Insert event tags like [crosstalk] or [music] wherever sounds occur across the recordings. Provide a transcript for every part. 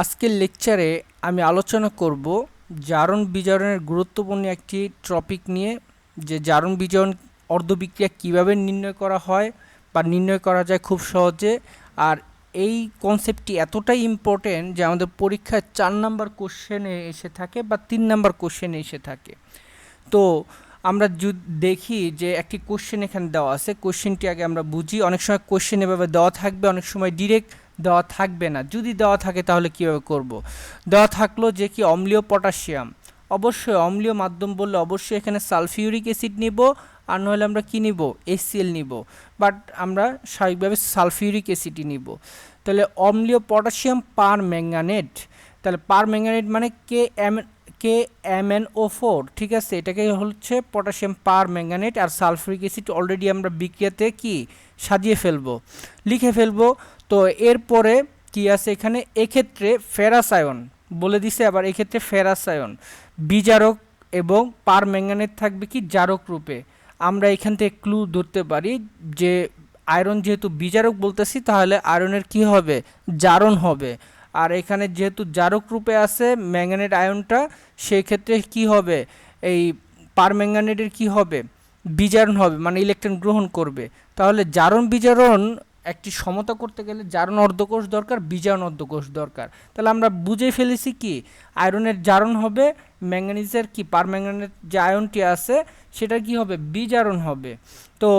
আজকের লেকচারে আমি আলোচনা করব জারণ বিজারণের গুরুত্বপূর্ণ একটি টপিক নিয়ে, যে জারণ বিজারণ অর্ধবিক্রিয়া কীভাবে নির্ণয় করা হয় বা নির্ণয় করা যায় খুব সহজে, আর এই কনসেপ্টটি এতটাই ইম্পর্টেন্ট যে আমাদের পরীক্ষায় চার নাম্বার কোশ্চেনে এসে থাকে বা তিন নাম্বার কোশ্চেনে এসে থাকে। তো আমরা দেখি যে একটি কোশ্চেন এখানে দেওয়া আছে। কোশ্চেনটি আগে আমরা বুঝি। অনেক সময় কোশ্চেন এভাবে দেওয়া থাকবে, অনেক সময় ডিরেক্ট দেওয়া থাকবে না। যদি দেওয়া থাকে তাহলে কীভাবে করব। দেওয়া থাকল যে কি অম্লীয় পটাশিয়াম। অবশ্যই অম্লীয় মাধ্যম বললে অবশ্যই এখানে সালফিউরিক অ্যাসিড নিব আর নইলে আমরা কী নিব? এসিএল নিব। বাট আমরা স্বাভাবিকভাবে সালফিউরিক অ্যাসিডই নিব। তাহলে অম্লীয় পটাশিয়াম পার ম্যাঙ্গানেট। তাহলে পার ম্যাঙ্গানেট মানে K M K M N O four ঠিক আছে? এটাকে হচ্ছে পটাশিয়াম পার ম্যাঙ্গানেট আর সালফিউরিক অ্যাসিড অলরেডি আমরা বিক্রিয়াতে কি? সাজিয়ে ফেলব। লিখে ফেলব তো এরপরে কি আছে এখানে? এক্ষেত্রে ফেরাস আয়ন বলে দিছে, আবার এক্ষেত্রে ফেরাস আয়ন বিজারক এবং পার ম্যাঙ্গানেট থাকবে কি? জারক রূপে। আমরা এখান থেকে ক্লু ধরতে পারি যে, আয়রন যেহেতু বিজারক বলতেছি, তাহলে আয়রনের কি হবে? জারণ হবে। আর এখানে যেহেতু জারক রূপে আছে ম্যাঙ্গানেট আয়নটা সেই ক্ষেত্রে কি হবে? এই পার ম্যাঙ্গানেটের কি হবে? বিজারণ হবে মানে ইলেকট্রন গ্রহণ করবে। তাহলে জারণ বিজারণ একটি সমতা করতে গেলে জারণ অর্ধকোষ দরকার, বিজারণ অর্ধকোষ দরকার। তাহলে আমরা বুঝে ফেলেছি কি? আয়রনের জারণ হবে ম্যাঙ্গানিজের কি? পার ম্যাঙ্গানের যে আয়নটি আছে সেটা কি হবে? বিজারণ হবে। তো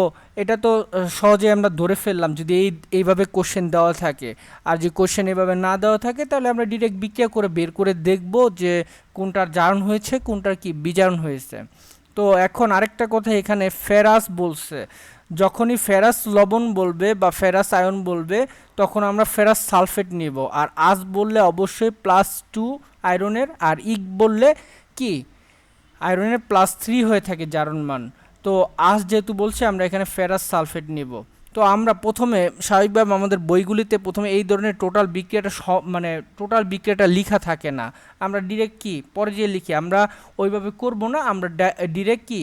এটা তো সহজে আমরা ধরে ফেললাম যদি এই, এইভাবে কোশ্চেন দেওয়া থাকে। আর যে কোশ্চেন এভাবে না দেওয়া থাকে, তাহলে আমরা ডিরেক্ট বিক্রিয়া করে বের করে দেখব যে কোনটার জারণ হয়েছে, কোনটার কি বিজারণ হয়েছে। তো এখন আরেকটা কথা এখানে ফেরাস বলছে। যখনই ফেরাস লবণ বলবে বা ফেরাস আয়ন বলবে, তখন আমরা ফেরাস সালফেট নিব। আর আজ বললে অবশ্যই প্লাস টু আয়রনের, আর ইক বললে কি? আয়রনের প্লাস থ্রি হয়ে থাকে জারণ মান। তো আজ যেহেতু বলছে, আমরা এখানে ফেরাস সালফেট নিব। তো আমরা প্রথমে স্বাভাবিকভাবে আমাদের বইগুলিতে প্রথমে এই ধরনের টোটাল বিক্রিয়াটা সব মানে টোটাল বিক্রিয়াটা লিখা থাকে না। আমরা ডিরেক্ট কি? পরে যে লিখি। আমরা ওইভাবে করব না, আমরা ডিরেক্ট কি?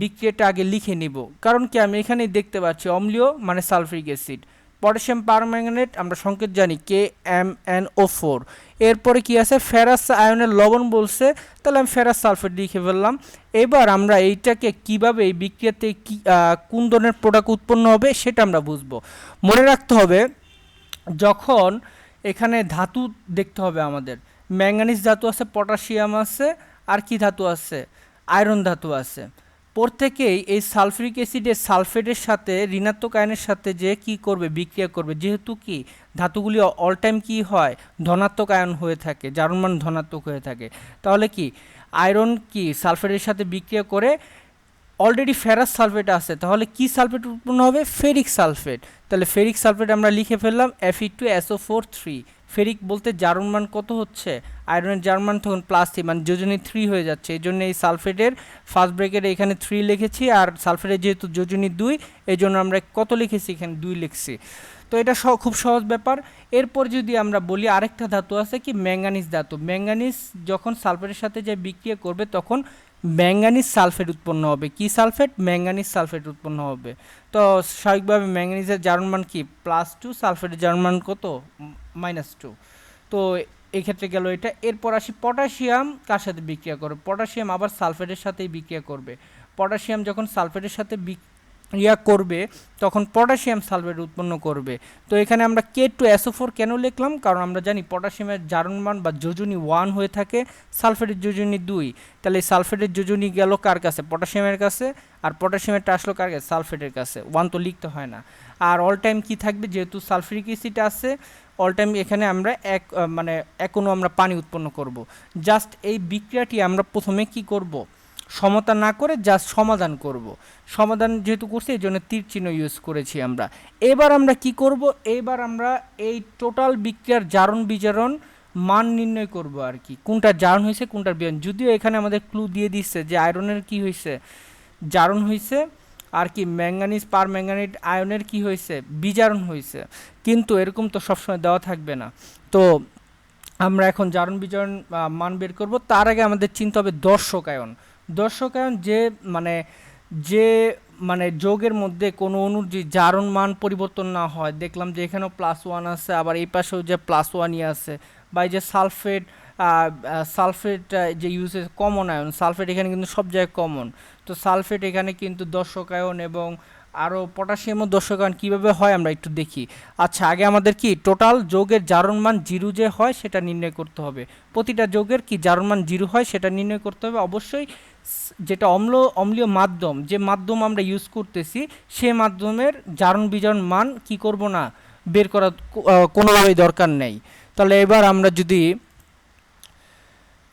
বিক্রিয়াটা আগে লিখে নিব। কারণ কি? আমি এখানেই দেখতে পাচ্ছি, অম্লীয় মানে সালফ্রিক অ্যাসিড। পটাশিয়াম পারম্যাঙ্গানেট, আমরা সংকেত জানি K M N O four এরপরে কি আছে? ফেরাস আয়নের লবণ বলছে, তাহলে আমি ফেরাস সালফেট লিখে ফেললাম। এবার আমরা এইটাকে কীভাবে, এই বিক্রিয়াতে কি কোন ধরনের প্রোডাক্ট উৎপন্ন হবে সেটা আমরা বুঝব। মনে রাখতে হবে, যখন এখানে ধাতু দেখতে হবে আমাদের, ম্যাঙ্গানিজ ধাতু আছে, পটাশিয়াম আছে, আর কি ধাতু আছে? আয়রন ধাতু আছে। প্রত্যেকেই এই সালফিক অ্যাসিডের সালফেটের সাথে ঋণাত্মক আয়নের সাথে যে কি করবে, বিক্রিয়া করবে, যেহেতু কি ধাতুগুলি অল টাইম কি হয়? ধনাত্মক আয়ন হয়ে থাকে, জারণ মান ধনাত্মক হয়ে থাকে। তাহলে কি আয়রন কি সালফেটের সাথে বিক্রিয়া করে অলরেডি ফেরাস সালফেট আছে, তাহলে কি সালফেট উৎপন্ন হবে? Ferric sulphate. তাহলে ফেরিক সালফেট আমরা লিখে ফেললাম F two SO four three ferric বলতে জারণ মান কত হচ্ছে? আয়রনের জার্মান তখন প্লাস থ্রি মানে যোজনী থ্রি হয়ে যাচ্ছে। এই জন্য এই সালফেটের ফার্স্ট ব্রেকেটে এখানে থ্রি লিখেছি, আর সালফেটের যেহেতু যোজনী দুই এই জন্য আমরা কত লিখেছি এখানে? দুই লিখছি। তো এটা খুব সহজ ব্যাপার। এরপর যদি আমরা বলি আরেকটা ধাতু আছে কি? ম্যাঙ্গানিজ ধাতু। ম্যাঙ্গানিজ যখন সালফেটের সাথে যে বিক্রিয়া করবে, তখন ম্যাঙ্গানিজ সালফেট উৎপন্ন হবে। কি সালফেট? ম্যাঙ্গানিজ সালফেট উৎপন্ন হবে। তো স্বাভাবিকভাবে ম্যাঙ্গানিজের জার্মান কি? প্লাস টু সালফেটের জার্মান কত? Minus two. তো এক্ষেত্রে গেল এটা। এরপর আসি পটাশিয়াম কার সাথে বিক্রিয়া করবে? পটাশিয়াম আবার সালফেটের সাথেই বিক্রিয়া করবে। পটাশিয়াম যখন সালফেটের সাথে ইয়া করবে, তখন পটাশিয়াম সালফেট উৎপন্ন করবে। তো এখানে আমরা কে টু এসও ফোর কেন লিখলাম? কারণ আমরা জানি পটাশিয়ামের জারণমান বা যোজনী ওয়ান হয়ে থাকে সালফেটের যোজনী দুই। তাহলে সালফেটের যোজনী গেল কার কাছে? পটাশিয়ামের কাছে। আর পটাশিয়ামেরটা আসলো কার কাছে? সালফেটের কাছে। ওয়ান তো লিখতে হয় না। আর অল টাইম কি থাকবে? যেহেতু সালফেরিক অ্যাসিড আছে অল টাইম এখানে আমরা এক মানে এখনও আমরা পানি উৎপন্ন করব। জাস্ট এই বিক্রিয়াটি আমরা প্রথমে কি করব? সমতা না করে জাস্ট সমাধান করব। সমাধান যেহেতু করছি, এই জন্য তীর চিহ্ন ইউজ করেছি আমরা। এবার আমরা কি করব? এবার আমরা এই টোটাল বিক্রিয়ার জারণ বিজারণ মান নির্ণয় করব আর কি। কোনটা জারণ হয়েছে কোনটার বিয়ন যদিও এখানে আমাদের ক্লু দিয়ে দিচ্ছে যে আয়রনের কি হয়েছে, জারণ হয়েছে, আর কি ম্যাঙ্গানিজ পার ম্যাঙ্গানিট আয়নের কি হয়েছে, বিজারণ হয়েছে। কিন্তু এরকম তো সবসময় দেওয়া থাকবে না। তো আমরা এখন জারণ বিজারণ মান বের করব। তার আগে আমাদের চিন্তা হবে দর্শক আয়ন। দর্শকায়ন যে মানে যে মানে যোগের মধ্যে কোনো অণুর যে জারণ মান পরিবর্তন না হয়, দেখলাম যে এখানেও প্লাস ওয়ান আছে, আবার এই পাশেও যে প্লাস ওয়ানই আছে, বা এই যে সালফেট সালফেট যে ইউজেস কমন আয়ন সালফেট এখানে কিন্তু সব জায়গায় কমন তো সালফেট এখানে কিন্তু দর্শক আয়ন এবং আরও পটাশিয়ামও দর্শক আয়ন কীভাবে হয় আমরা একটু দেখি। আচ্ছা আগে আমাদের কি টোটাল যোগের জারণ মান জিরো যে হয় সেটা নির্ণয় করতে হবে। প্রতিটা যোগের কি জারণ মান জিরো হয় সেটা নির্ণয় করতে হবে। অবশ্যই যেটা অম্ল অম্লীয় মাধ্যম, যে মাধ্যম আমরা ইউজ করতেছি, সে মাধ্যমের জারণ বিজারণ মান কি করব না বের করা কোনোভাবেই দরকার নেই। তাহলে এবার আমরা যদি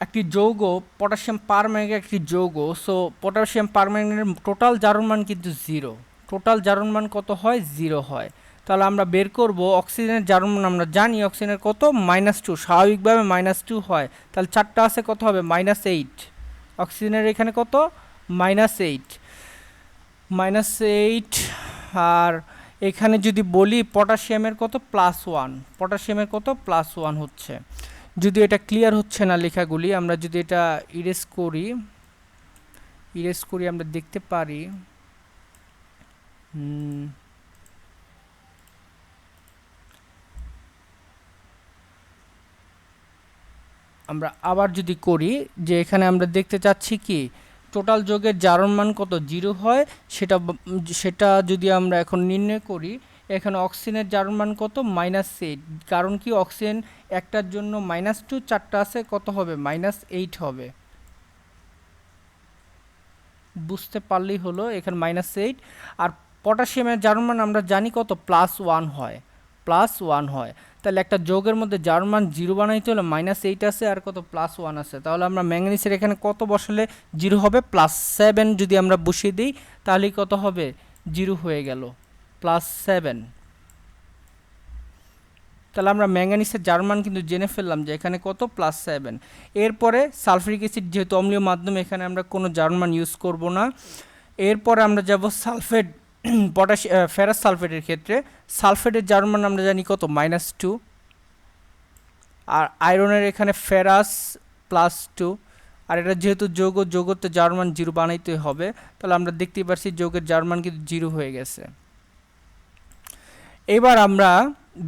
একটি যৌগ, পটাশিয়াম পারম্যাঙ্গনেট একটি যৌগ সো পটাশিয়াম পারম্যাঙ্গনেটের টোটাল জারণ মান কিন্তু জিরো টোটাল জারণ মান কত হয়? জিরো হয়। তাহলে আমরা বের করব অক্সিজেনের জারণ মান আমরা জানি অক্সিজেনের কত? মাইনাস টু স্বাভাবিকভাবে মাইনাস টু হয়। তাহলে চারটা আছে, কত হবে? মাইনাস এইট অক্সিজেনের এখানে কত? Minus eight. মাইনাস এইট, আর এখানে যদি বলি পটাশিয়ামের কত? Plus one. পটাশিয়ামের কত? প্লাস ওয়ান হচ্ছে। যদি এটা ক্লিয়ার হচ্ছে না লেখাগুলি, আমরা যদি এটা ইরেজ করি ইরেজ করি আমরা দেখতে পারি আমরা আবার যদি করি যে এখানে আমরা দেখতে চাচ্ছি কি টোটাল যোগের জারণ মান কত? জিরো হয়। সেটা সেটা যদি আমরা এখন নির্ণয় করি, এখানে অক্সিজেনের জারণ মান কত? মাইনাস এইট কারণ কি? অক্সিজেন একটার জন্য মাইনাস টু চারটা আছে, কত হবে? মাইনাস এইট হবে। বুঝতে পারলেই হলো, এখানে মাইনাস এইট আর পটাশিয়ামের জারণ মান আমরা জানি কত? প্লাস ওয়ান হয়। প্লাস ওয়ান হয়। তাহলে একটা যোগের মধ্যে যার মান জিরো বানাইতে হলে মাইনাস এইট আছে আর কত প্লাস ওয়ান আছে? তাহলে আমরা ম্যাঙ্গানিসের এখানে কত বসালে জিরো হবে? প্লাস সেভেন যদি আমরা বসিয়ে দিই, তাহলে কত হবে? জিরো হয়ে গেল। প্লাস সেভেন তাহলে আমরা ম্যাঙ্গানিসের জার্মান কিন্তু জেনে ফেললাম যে এখানে কত? প্লাস সেভেন এরপরে সালফিউরিক অ্যাসিড যেহেতু অম্লীয় মাধ্যমে এখানে আমরা কোনো জার্মান ইউজ করব না। এরপরে আমরা যাব সালফেট [clears throat] পটাশি ফেরাস সালফেটের ক্ষেত্রে সালফেটের জার্মান আমরা জানি কত? মাইনাস টু আর আয়রনের এখানে ফেরাস প্লাস টু আর এটা যেহেতু যৌগ যৌগতে জার্মান জিরো বানাইতে হবে, তাহলে আমরা দেখতে পাচ্ছি যৌগের জার্মান কিন্তু জিরো হয়ে গেছে। এবার আমরা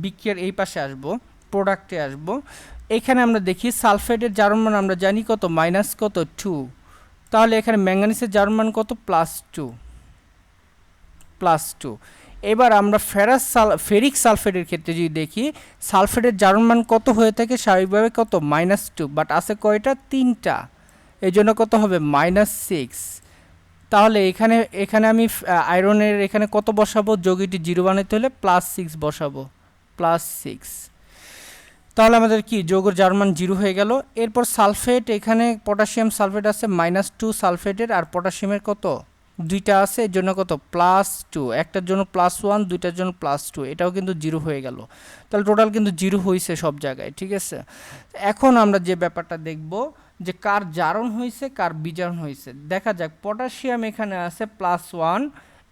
বিক্রিয়ার এই পাশে আসব প্রোডাক্টে আসব। এখানে আমরা দেখি সালফেটের জার্মান আমরা জানি কত? মাইনাস কত? টু তাহলে এখানে ম্যাঙ্গানিসের জার্মান কত? প্লাস টু প্লাস টু এবার আমরা ফেরাস সাল ফেরিক সালফেটের ক্ষেত্রে যদি দেখি সালফেটের জার্মান কত হয়ে থাকে? স্বাভাবিকভাবে কত? মাইনাস টু বাট আছে কয়টা? তিনটা। এই জন্য কত হবে? মাইনাস সিক্স তাহলে এখানে এখানে আমি আয়রনের এখানে কত বসাবো? যোগীটি জিরো বানাইতে হলে প্লাস সিক্স বসাবো। প্লাস সিক্স তাহলে আমাদের কি? যৌগর জার্মান জিরো হয়ে গেল। এরপর সালফেট এখানে পটাশিয়াম সালফেট আছে মাইনাস টু সালফেটের আর পটাশিয়ামের কত? দুইটা আছে, এর জন্য কত? প্লাস টু একটার জন্য প্লাস ওয়ান দুইটার জন্য প্লাস টু এটাও কিন্তু জিরো হয়ে গেল। তাহলে টোটাল কিন্তু জিরো হয়েছে সব জায়গায়, ঠিক আছে? এখন আমরা যে ব্যাপারটা দেখব, যে কার জারণ হয়েছে কার বিজারণ হয়েছে দেখা যাক পটাশিয়াম এখানে আছে প্লাস ওয়ান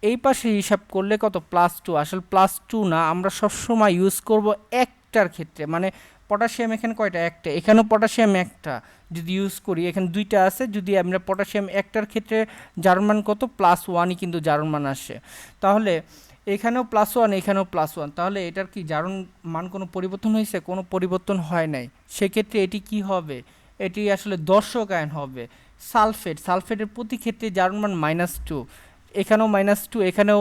এই পাশে হিসাব করলে কত? প্লাস টু আসলে প্লাস টু না, আমরা সবসময় ইউজ করব একটার ক্ষেত্রে মানে পটাশিয়াম এখানে কয়টা? একটা। এখানেও পটাশিয়াম একটা যদি ইউজ করি। এখানে দুইটা আছে। যদি আমরা পটাশিয়াম একটার ক্ষেত্রে জার্মান কত? প্লাস ওয়ানই কিন্তু জার্মান আসে। তাহলে এখানেও প্লাস ওয়ান এখানেও প্লাস ওয়ান তাহলে এটার কি জারণ মান কোনো পরিবর্তন হয়েছে? কোনো পরিবর্তন হয় নাই। সেক্ষেত্রে এটি কি হবে? এটি আসলে দর্শক আয়ন হবে। সালফেট। সালফেটের প্রতি ক্ষেত্রে জারণ মান মাইনাস টু এখানেও মাইনাস টু এখানেও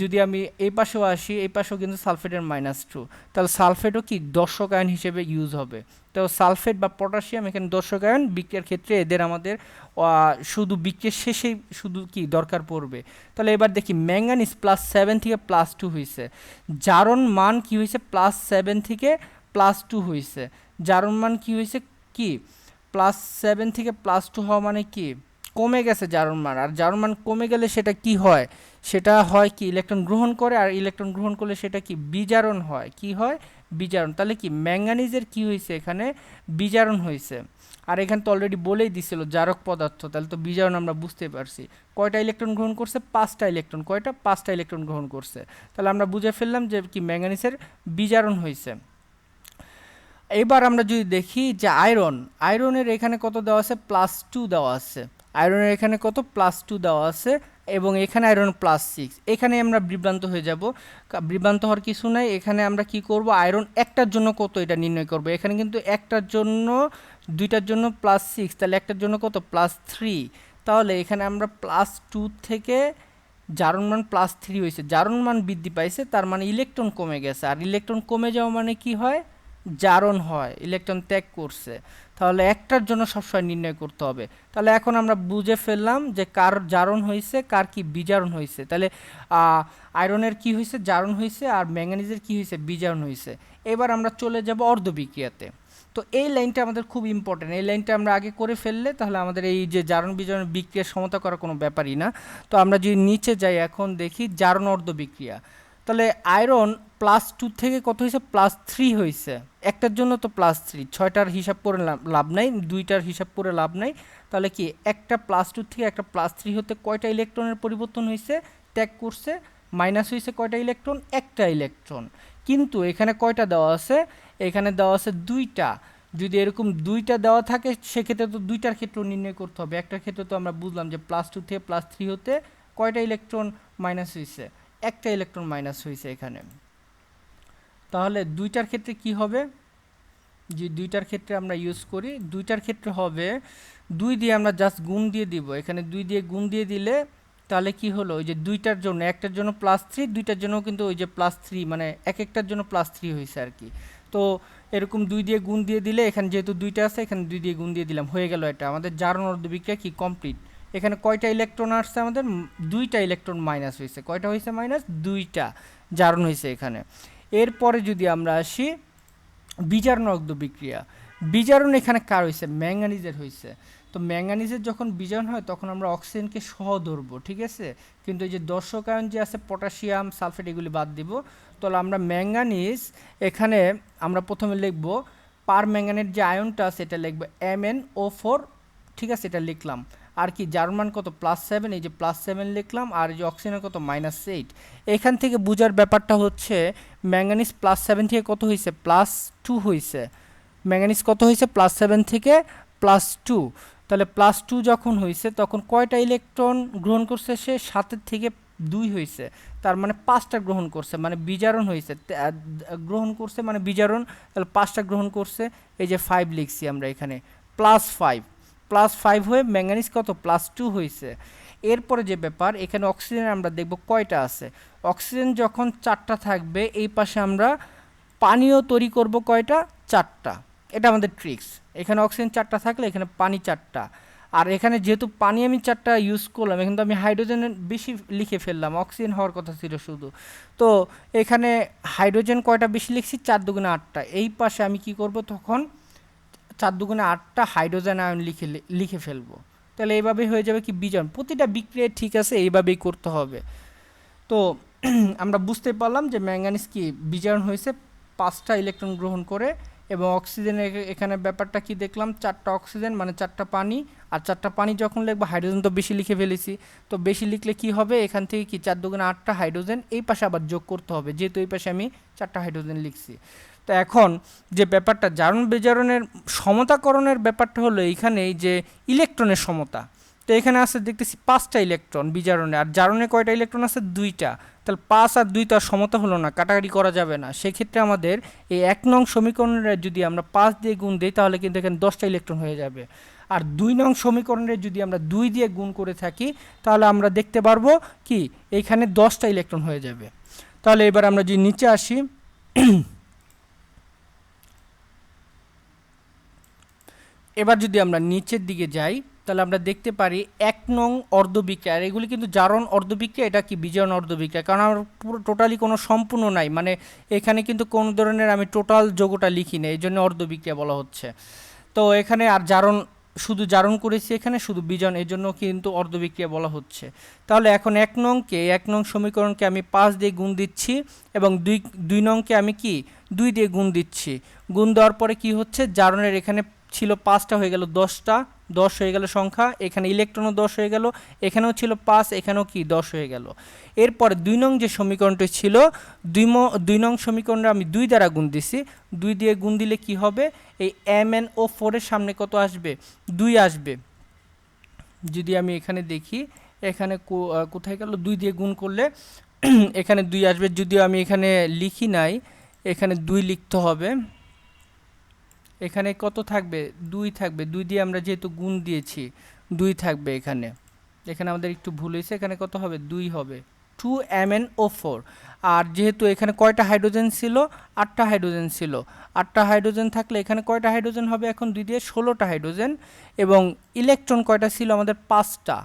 যদি আমি এই পাশেও আসি, এই পাশেও কিন্তু সালফেটের মাইনাস টু তাহলে সালফেটও কি? দর্শক আয়ন হিসেবে ইউজ হবে। তো সালফেট বা পটাশিয়াম এখানে দর্শক আয়ন, বিক্রিয়ার ক্ষেত্রে এদের আমাদের শুধু বিক্রিয়ার শেষেই শুধু কি দরকার পড়বে। তাহলে এবার দেখি ম্যাঙ্গানিজ প্লাস সেভেন থেকে প্লাস টু হয়েছে জারণ মান কি হয়েছে প্লাস সেভেন থেকে প্লাস টু হয়েছে জারণ মান কি হয়েছে কি? প্লাস সেভেন থেকে প্লাস টু হওয়া মানে কি? কমে গেছে জারণ মান। আর জারণ মান কমে গেলে সেটা কি হয়? সেটা হয় কি? ইলেকট্রন গ্রহণ করে আর ইলেকট্রন গ্রহণ করলে সেটা কি? বিজারণ হয়। কি হয়? বিজারণ। তাহলে কি ম্যাঙ্গানিজের কি হয়েছে এখানে? বিজারণ হয়েছে আর এখানে তো অলরেডি বলেই দিছিল জারক পদার্থ। তাহলে তো বিজারণ আমরা বুঝতে পারছি। কয়টা ইলেকট্রন গ্রহণ করছে? পাঁচটা ইলেকট্রন। কয়টা? পাঁচটা ইলেকট্রন গ্রহণ করছে। তাহলে আমরা বুঝে ফেললাম যে কি ম্যাঙ্গানিজের বিজারণ হয়েছে এবার আমরা যদি দেখি যে আয়রন। আয়রনের এখানে কত দেওয়া আছে? প্লাস টু দেওয়া আছে। আয়রনের এখানে কত? প্লাস টু দেওয়া আছে এবং এখানে আয়রন প্লাস সিক্স এখানে আমরা বিভ্রান্ত হয়ে যাব। বিভ্রান্ত হওয়ার কিছু নাই। এখানে আমরা কি করব? আয়রন একটার জন্য কত এটা নির্ণয় করব? এখানে কিন্তু একটার জন্য, দুইটার জন্য প্লাস সিক্স তাহলে একটার জন্য কত? প্লাস থ্রি তাহলে এখানে আমরা প্লাস টু থেকে জারণ মান প্লাস থ্রি হয়েছে। জারণ মান বৃদ্ধি পাইছে, তার মানে ইলেকট্রন কমে গেছে। আর ইলেকট্রন কমে যাওয়া মানে কি হয়? জারণ হয় ইলেকট্রন ত্যাগ করছে। তাহলে একটার জন্য সবসময় নির্ণয় করতে হবে। তাহলে এখন আমরা বুঝে ফেললাম যে কার জারণ হয়েছে কার কি বিজারণ হয়েছে তাহলে আয়রনের কি হয়েছে জারণ হয়েছে আর ম্যাঙ্গানিজের কি হয়েছে বিজারণ হয়েছে এবার আমরা চলে যাব অর্ধবিক্রিয়াতে। তো এই লাইনটা আমাদের খুব ইম্পর্টেন্ট এই লাইনটা আমরা আগে করে ফেললে তাহলে আমাদের এই যে জারণ বিজারণ বিক্রিয়ার সমতা করার কোনো ব্যাপারই না। তো আমরা যদি নিচে যাই এখন দেখি জারণ অর্ধ বিক্রিয়া তাহলে আয়রন প্লাস টু থেকে কত হয়েছে প্লাস থ্রি হয়েছে একটার জন্য তো প্লাস থ্রি ছয়টার হিসাব করে লাভ- নাই, দুইটার হিসাব করে লাভ নাই। তাহলে কি একটা প্লাস টু থেকে একটা প্লাস থ্রি হতে কয়টা ইলেকট্রনের পরিবর্তন হয়েছে? ত্যাগ করছে মাইনাস হয়েছে কয়টা ইলেকট্রন একটা ইলেকট্রন কিন্তু এখানে কয়টা দেওয়া আছে? এখানে দেওয়া আছে দুইটা। যদি এরকম দুইটা দেওয়া থাকে, সেক্ষেত্রে তো দুইটার ক্ষেত্রে নির্ণয় করতে হবে। একটার ক্ষেত্রে তো আমরা বুঝলাম যে প্লাস টু থেকে প্লাস থ্রি হতে কয়টা ইলেকট্রন মাইনাস হয়েছে? একটা ইলেকট্রন মাইনাস হয়েছে এখানে। তাহলে দুইটার ক্ষেত্রে কি হবে? যে দুইটার ক্ষেত্রে আমরা ইউজ করি, দুইটার ক্ষেত্রে হবে দুই দিয়ে আমরা জাস্ট গুণ দিয়ে দিব। এখানে দুই দিয়ে গুণ দিয়ে দিলে তাহলে কি হলো? ওই যে দুইটার জন্য, একটার জন্য প্লাস থ্রি দুইটার জন্য কিন্তু ওই যে প্লাস থ্রি মানে এক একটার জন্য প্লাস থ্রি হয়েছে আর কি। তো এরকম দুই দিয়ে গুণ দিয়ে দিলে এখানে যেহেতু দুইটা আছে, এখানে দুই দিয়ে গুণ দিয়ে দিলাম, হয়ে গেল এটা। আমাদের জারণ অর্ধবিক্রিয়া কি? কমপ্লিট এখানে কয়টা ইলেকট্রন আসছে আমাদের? দুইটা ইলেকট্রন মাইনাস হয়েছে কয়টা হয়েছে মাইনাস দুইটা জারণ হয়েছে এখানে। এরপরে যদি আমরা আসি বিজারণ অগ্ধ বিক্রিয়া। বিজারণ এখানে কার হয়েছে ম্যাঙ্গানিজের হয়েছে তো ম্যাঙ্গানিজের যখন বিজারণ হয়, তখন আমরা অক্সিজেনকে সহ ধরবো, ঠিক আছে? কিন্তু এই যে দর্শক আয়ন যে আছে, পটাশিয়াম, সালফেট, এগুলি বাদ দিব। তাহলে আমরা ম্যাঙ্গানিজ এখানে আমরা প্রথমে লিখব পার ম্যাঙ্গানের যে আয়নটা এটা লিখব এম এন ও ফোর, ঠিক আছে? এটা লিখলাম। আর কি জার্মান কত? প্লাস সেভেন এই যে প্লাস সেভেন লিখলাম, আর এই যে অক্সিজেনের কত? মাইনাস এইট এখান থেকে বোঝার ব্যাপারটা হচ্ছে ম্যাঙ্গানিজ প্লাস সেভেন থেকে কত হয়েছে প্লাস টু হয়েছে ম্যাঙ্গানিজ কত হয়েছে প্লাস সেভেন থেকে প্লাস টু তাহলে প্লাস টু যখন হয়েছে তখন কয়টা ইলেকট্রন গ্রহণ করছে সে? সাতের থেকে দুই হয়েছে তার মানে পাঁচটা গ্রহণ করছে মানে বিজারণ হয়েছে গ্রহণ করছে মানে বিজারণ, তাহলে পাঁচটা গ্রহণ করছে। এই যে ফাইভ লিখছি আমরা এখানে। প্লাস ফাইভ প্লাস ফাইভ হয়ে ম্যাঙ্গানিজ কত? প্লাস টু হয়েছে এরপরে যে ব্যাপার, এখানে অক্সিজেন আমরা দেখব কয়টা আছে। অক্সিজেন যখন চারটা থাকবে, এই পাশে আমরা পানীয় তৈরি করব কয়টা? চারটা। এটা আমাদের ট্রিক্স এখানে অক্সিজেন চারটা থাকলে এখানে পানি চারটা। আর এখানে যেহেতু পানি আমি চারটা ইউজ করলাম, এখানে তো আমি হাইড্রোজেন বেশি লিখে ফেললাম। অক্সিজেন হওয়ার কথা ছিল শুধু। তো এখানে হাইড্রোজেন কয়টা বেশি লিখছি? চার দুগুণে আটটা। এই পাশে আমি কি করব তখন? চার দুগুণে আটটা হাইড্রোজেন আয়ন লিখে লিখে ফেলব। তাহলে এইভাবেই হয়ে যাবে কি বিজন। প্রতিটা বিক্রিয়া ঠিক আছে, এইভাবেই করতে হবে। তো [clears throat] আমরা বুঝতে পারলাম যে ম্যাঙ্গানিজ কি বিজারণ হয়েছে, পাঁচটা ইলেকট্রন গ্রহণ করে এবং অক্সিজেনের এখানে ব্যাপারটা কি দেখলাম? চারটা অক্সিজেন মানে চারটা পানি, আর চারটা পানি যখন লিখব, হাইড্রোজেন তো বেশি লিখে ফেলেছি। তো বেশি লিখলে কি হবে? এখান থেকে কি চার দুগুণে আটটা হাইড্রোজেন, এই পাশে আবার যোগ করতে হবে। যেহেতু এই পাশে আমি চারটা হাইড্রোজেন লিখছি। তো এখন যে ব্যাপারটা, জারণ বিজারণের সমতাকরণের ব্যাপারটা হলো এইখানে এই যে ইলেকট্রনের সমতা। তো এখানে আছে দেখতেছি পাঁচটা ইলেকট্রন বিজারণে, আর জারণে কয়টা ইলেকট্রন আছে? দুইটা। তাহলে পাঁচ আর দুই তো আর সমতা হলো না, কাটাকাটি করা যাবে না। সেক্ষেত্রে আমাদের এই এক নং সমীকরণের যদি আমরা পাঁচ দিয়ে গুণ দিই, তাহলে কিন্তু এখানে দশটা ইলেকট্রন হয়ে যাবে। আর দুই নং সমীকরণের যদি আমরা দুই দিয়ে গুণ করে থাকি, তাহলে আমরা দেখতে পারব কি? এইখানে দশটা ইলেকট্রন হয়ে যাবে। তাহলে এবার আমরা যদি নিচে আসি এবার যদি আমরা নিচের দিকে যাই, তাহলে আমরা দেখতে পারি এক নং অর্ধবিক্রিয়া। আর এগুলি কিন্তু জারণ অর্ধবিক্রিয়া, এটা কি বিজারণ অর্ধবিক্রিয়া? কারণ আমার পুরো টোটালি কোনো সম্পূর্ণ নাই। মানে এখানে কিন্তু কোনো ধরনের আমি টোটাল যোগটা লিখি না এই জন্য অর্ধবিক্রিয়া বলা হচ্ছে। তো এখানে আর জারণ, শুধু জারণ করেছি এখানে, শুধু বিজন এই জন্য কিন্তু অর্ধবিক্রিয়া বলা হচ্ছে। তাহলে এখন এক নংকে, এক নং সমীকরণকে আমি পাঁচ দিয়ে গুণ দিচ্ছি, এবং দুই দুই নংকে আমি কি? দুই দিয়ে গুণ দিচ্ছি। গুণ দেওয়ার পরে কি হচ্ছে? জারণের এখানে ছিল পাঁচটা হয়ে গেল দশটা, দশ হয়ে গেল সংখ্যা, এখানে ইলেকট্রনও দশ হয়ে গেল, এখানেও ছিল পাঁচ, এখানেও কি দশ হয়ে গেল। এরপরে দুই নং যে সমীকরণটি ছিল, দুই ম, দুই নং সমীকরণে আমি দুই দ্বারা গুণ দিছি, দুই দিয়ে গুণ দিলে কি হবে? এই এম এন ও ফোরের সামনে কত আসবে? দুই আসবে। যদি আমি এখানে দেখি, এখানে কোথায় গেল? দুই দিয়ে গুণ করলে [clears throat] এখানে দুই আসবে। যদিও আমি এখানে লিখি নাই, এখানে দুই লিখতে হবে। এখানে কত থাকবে? দুই থাকবে। দুই দিয়ে আমরা যেহেতু গুণ দিয়েছি, দুই থাকবে এখানে। এখানে আমাদের একটু ভুল হয়েছে, এখানে কত হবে? দুই হবে। Two M N O four আর যেহেতু এখানে কয়টা হাইড্রোজেন ছিল? আটটা হাইড্রোজেন ছিল। আটটা হাইড্রোজেন থাকলে এখানে কয়টা হাইড্রোজেন হবে? এখন দুই দিয়ে ষোলোটা হাইড্রোজেন। এবং ইলেকট্রন কয়টা ছিল? আমাদের পাঁচটা।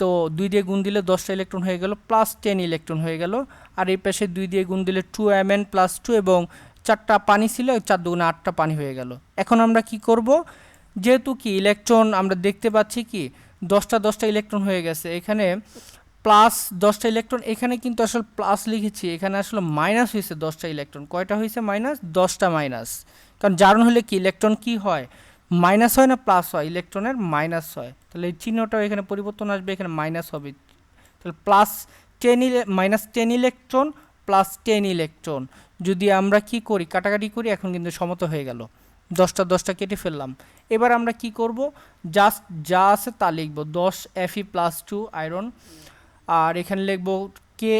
তো দুই দিয়ে গুণ দিলে দশটা ইলেকট্রন হয়ে গেল প্লাস টেন ইলেকট্রন হয়ে গেল। আর এই পাশে দুই দিয়ে গুণ দিলে two M N plus two এবং চারটা পানি ছিল চার দুগুণে আটটা পানি হয়ে গেল। এখন আমরা কি করব? যেহেতু কি ইলেকট্রন আমরা দেখতে পাচ্ছি কি, দশটা দশটা ইলেকট্রন হয়ে গেছে। এখানে প্লাস দশটা ইলেকট্রন এখানে কিন্তু আসলে প্লাস লিখেছি, এখানে আসলে মাইনাস হয়েছে দশটা ইলেকট্রন কয়টা হয়েছে? মাইনাস দশটা মাইনাস কারণ জারণ হলে কি ইলেকট্রন কি হয়? মাইনাস হয় না প্লাস হয়? ইলেকট্রনের মাইনাস হয়। তাহলে এই চিহ্নটাও এখানে পরিবর্তন আসবে, এখানে মাইনাস হবে। তাহলে প্লাস টেন ইলে minus ten electron plus ten electron যদি আমরা কি করি, কাটাকাটি করি, এখন কিন্তু সমত হয়ে গেল। দশটা দশটা কেটে ফেললাম। এবার আমরা কি করব? জাস্ট যা আছে তা লিখব। দশ এফি প্লাস টু আয়রন আর এখানে লিখব K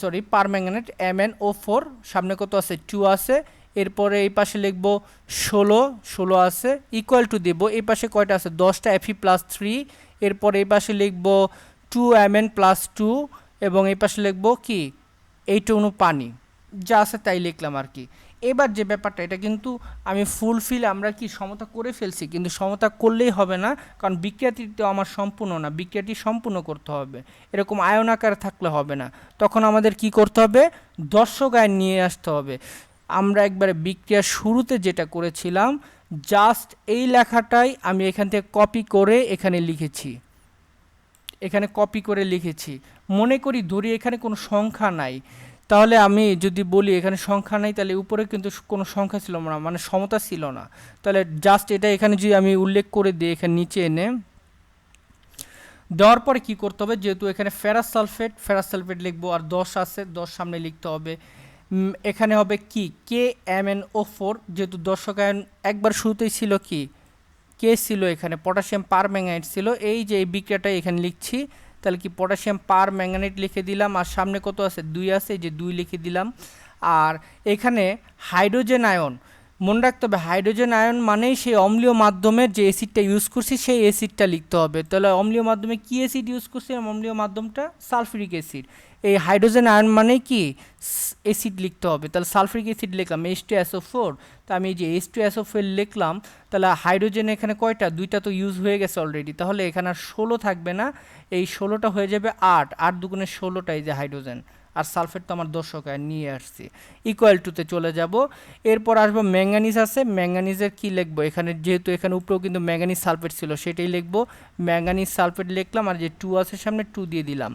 sorry permanganate M N O four সামনে কত আছে? টু আছে। এরপরে এই পাশে লিখব ষোলো। ষোলো আছে। ইকুয়াল টু দেব। এই পাশে কয়টা আছে? দশটা এফি প্লাস থ্রি এরপরে এই পাশে লিখব two M N plus two এবং এই পাশে লিখব কি? এইটা অনু পানি। যা আছে তাই লিখলাম আর কি। এবার যে ব্যাপারটা, এটা কিন্তু আমি ফুলফিল আমরা কি সমতা করে ফেলছি? কিন্তু সমতা করলেই হবে না, কারণ বিক্রিয়াটি তো আমার সম্পূর্ণ না, বিক্রিয়াটি সম্পূর্ণ করতে হবে। এরকম আয়ন আকারে থাকলে হবে না। তখন আমাদের কি করতে হবে? দর্শক আয় নিয়ে আসতে হবে। আমরা একবারে বিক্রিয়ার শুরুতে যেটা করেছিলাম জাস্ট এই লেখাটাই আমি এখান থেকে কপি করে এখানে লিখেছি। এখানে কপি করে লিখেছি। মনে করি ধরি এখানে কোনো সংখ্যা নাই। তাহলে আমি যদি বলি এখানে সংখ্যা নাই, তাহলে উপরে কিন্তু কোনো সংখ্যা ছিল না মানে সমতা ছিল না। তাহলে জাস্ট এটা এখানে যদি আমি উল্লেখ করে দিই, এখানে নিচে এনে দেওয়ার পরে কী করতে হবে? যেহেতু এখানে ফেরাস সালফেট ফেরাস সালফেট লিখব, আর দশ আছে, দশ সামনে লিখতে হবে। এখানে হবে কি? K M N O four যেহেতু দর্শকায়ন একবার শুরুতেই ছিল কি? কে ছিল এখানে? পটাশিয়াম পার ম্যাঙ্গানেট ছিল। এই যে এই বিক্রিয়াটা এখানে লিখছি, তাহলে কি পটাশিয়াম পার ম্যাঙ্গানেট লিখে দিলাম? আর সামনে কত আছে? দুই আছে যে দুই লিখে দিলাম। আর এখানে হাইড্রোজেন আয়ন, মনে রাখতে হবে, হাইড্রোজেন আয়ন মানেই সেই অম্লীয় মাধ্যমের যে অ্যাসিডটা ইউজ করছি, সেই অ্যাসিডটা লিখতে হবে। তাহলে অম্লীয় মাধ্যমে কী অ্যাসিড ইউজ করছি? অম্লীয় মাধ্যমটা সালফিউরিক অ্যাসিড। এই হাইড্রোজেন আয়ন মানে কি? অ্যাসিড লিখতে হবে। তাহলে সালফিউরিক অ্যাসিড লিখলাম H two S O four তা আমি এই যে এইচ টু এসও ফোর লিখলাম, তাহলে হাইড্রোজেন এখানে কয়টা? দুইটা তো ইউজ হয়ে গেছে অলরেডি তাহলে এখানে আর ষোলো থাকবে না। এই ষোলোটা হয়ে যাবে আট। আট দুগুণে ষোলোটা এই যে হাইড্রোজেন আর সালফেট তো আমার দর্শক নিয়ে আসছি। ইকুয়াল টুতে চলে যাব। এরপর আসব ম্যাঙ্গানিজ আছে। ম্যাঙ্গানিজের কি লিখব? এখানে যেহেতু এখানে উপরেও কিন্তু ম্যাঙ্গানিজ সালফেট ছিল, সেটাই লিখব। ম্যাঙ্গানিজ সালফেট লিখলাম, আর যে টু আছে, সামনে টু দিয়ে দিলাম।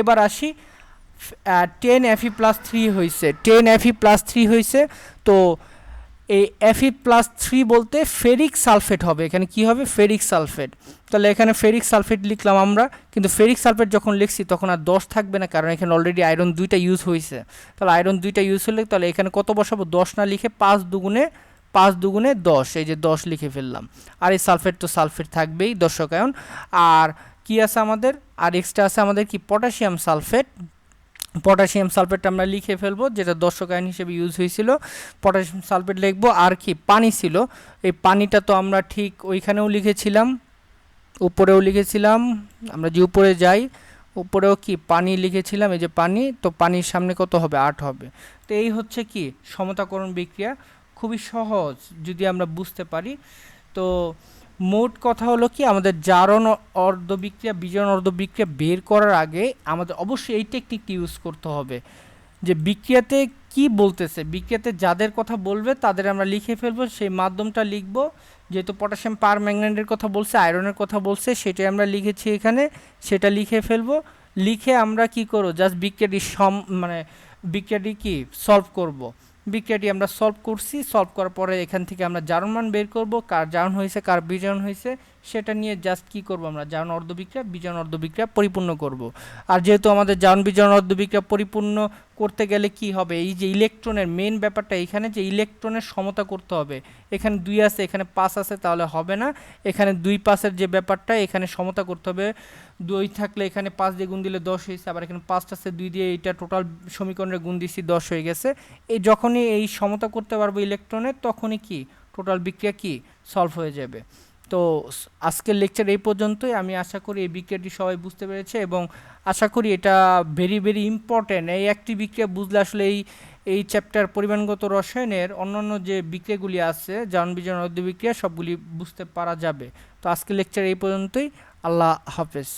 এবার আসি ten F E plus three হয়েছে ten F E plus three হয়েছে তো এই এফি প্লাস থ্রি বলতে ফেরিক সালফেট হবে। এখানে কি হবে? ফেরিক সালফেট তাহলে এখানে ফেরিক সালফেট লিখলাম আমরা, কিন্তু ফেরিক সালফেট যখন লিখছি তখন আর দশ থাকবে না, কারণ এখানে অলরেডি আয়রন দুইটা ইউজ হয়েছে তাহলে আয়রন দুইটা ইউজ হলে তাহলে এখানে কত বসাবো? দশ না লিখে পাঁচ দুগুণে পাঁচ দুগুণে দশ। এই যে দশ লিখে ফেললাম। আর এই সালফেট তো সালফেট থাকবেই দর্শকায়ন আর কি আছে আমাদের? আর এক্সট্রা আছে আমাদের কি? পটাশিয়াম সালফেট পটাশিয়াম সালফেট আমরা লিখে ফেলব, যেটা দর্শক আয়ন হিসেবে ইউজ হয়েছিল। পটাশিয়াম সালফেট লিখব, আর কি, পানি ছিল। এই পানিটা তো আমরা ঠিক ওইখানেও লিখেছিলাম, উপরেও লিখেছিলাম, আমরা যে উপরে যাই, উপরেও কি, পানি লিখেছিলাম, এই যে পানি, তো পানির সামনে কত হবে? আট হবে। তো এই হচ্ছে কি, সমতাকরণ বিক্রিয়া। খুবই সহজ, যদি আমরা বুঝতে পারি। তো মোট কথা হলো কি, আমাদের জারণ অর্ধ বিক্রিয়া বিজারণ অর্ধ বিক্রিয়া বের করার আগে আমাদের অবশ্যই এই টেকনিকটি ইউজ করতে হবে। যে বিক্রিয়াতে কি বলতেছে, বিক্রিয়াতে যাদের কথা বলবে তাদের আমরা লিখে ফেলব, সেই মাধ্যমটা লিখব। যেহেতু পটাশিয়াম পার ম্যাগনেটের কথা বলছে, আয়রনের কথা বলছে, সেটাই আমরা লিখেছি এখানে, সেটা লিখে ফেলব। লিখে আমরা কি করব জাস্ট বিক্রিয়াটি সম মানে বিক্রিয়াটি কি সলভ করব। বিক্রিয়াটি আমরা সলভ করছি সলভ করার পরে এখান থেকে আমরা জারণ মান বের করব, কার জারণ হয়েছে, কার বিজারণ হয়েছে। সেটা নিয়ে জাস্ট কি করব আমরা? জারণ অর্ধ বিক্রিয়া বিজারণ অর্ধ বিক্রিয়া পরিপূর্ণ করব। আর যেহেতু আমাদের জারণ, বিজারণ অর্ধ বিক্রিয়া পরিপূর্ণ করতে গেলে কি হবে? এই যে ইলেকট্রনের মেন ব্যাপারটা, এখানে যে ইলেকট্রনের সমতা করতে হবে, এখানে দুই আছে, এখানে পাঁচ আছে, তাহলে হবে না। এখানে দুই পাঁচের যে ব্যাপারটা, এখানে সমতা করতে হবে। দুই থাকলে এখানে পাঁচ দিয়ে গুণ দিলে দশ হয়েছে, আবার এখানে পাঁচটা আছে, দুই দিয়ে এইটা টোটাল সমীকরণের গুণ দিছি, দশ হয়ে গেছে। এই যখনই এই সমতা করতে পারব ইলেকট্রনের তখনই কি? টোটাল বিক্রিয়া কি? সলভ হয়ে যাবে। তো আজকের লেকচার এই পর্যন্তই। আমি আশা করি এই বিক্রিয়াটি সবাই বুঝতে পেরেছে এবং আশা করি এটা ভেরি ভেরি ইম্পর্ট্যান্ট এই একটি বিক্রিয়া বুঝলে আসলে এই এই চ্যাপ্টার পরিমাণগত রসায়নের অন্যান্য যে বিক্রিয়াগুলি আছে যান বিজন অর্ধ বিক্রিয়া সবগুলি বুঝতে পারা যাবে। তো আজকের লেকচার এই পর্যন্তই। আল্লাহ হাফেজ।